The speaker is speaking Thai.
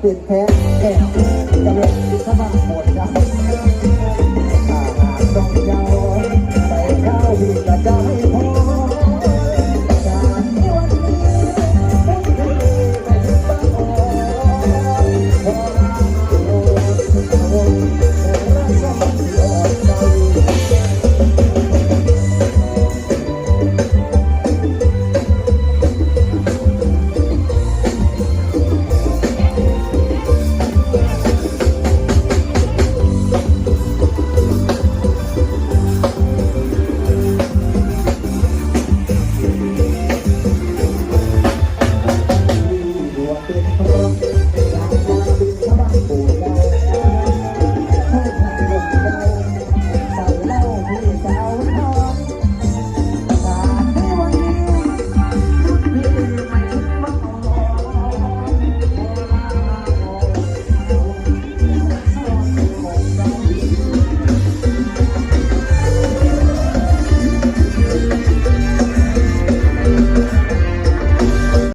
เปลี่แพ้แอบกำลังสมัครหมดนะอาหารต้องยาวไปเข้าวดีกระจาย